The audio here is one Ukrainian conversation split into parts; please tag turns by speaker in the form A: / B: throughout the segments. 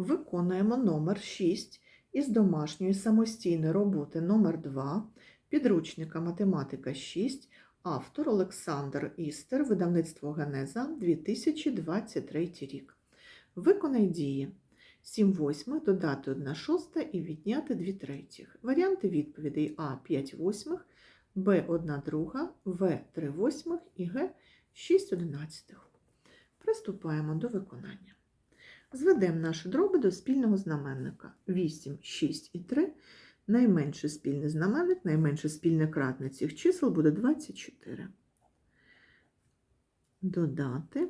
A: Виконуємо номер 6 із домашньої самостійної роботи номер 2 підручника математика 6, автор Олександр Істер, видавництво Генеза 2023 рік. Виконай дії. 7 восьмих додати 1 шоста і відняти 2 третіх. Варіанти відповідей А 5 восьмих, Б 1 друга, В 3 восьмих і Г 6 одинадцятих. Приступаємо до виконання. Зведемо наші дроби до спільного знаменника. 8, 6 і 3. Найменший спільний знаменник, найменше спільне кратне цих чисел буде 24. Додати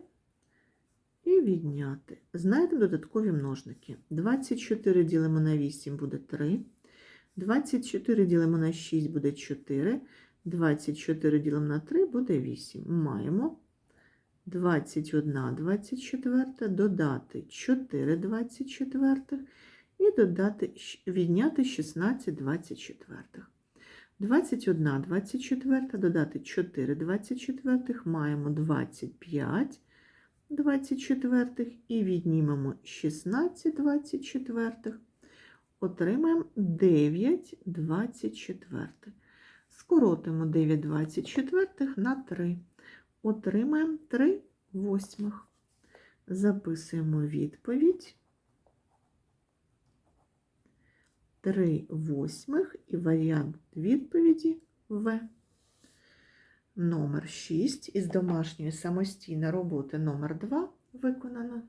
A: і відняти. Знайдемо додаткові множники. 24 ділимо на 8 буде 3. 24 ділимо на 6 буде 4. 24 ділимо на 3 буде 8. Маємо 21 24, додати 4 24 і додати, відняти 16 24. 21 24, додати 4 24, маємо 25 24 і віднімемо 16 24, отримаємо 9 24. Скоротимо 9 24 на 3 отримаємо 3 восьмих. Записуємо відповідь. 3 восьмих і варіант відповіді В. Номер 6 із домашньої самостійної роботи номер 2 виконано.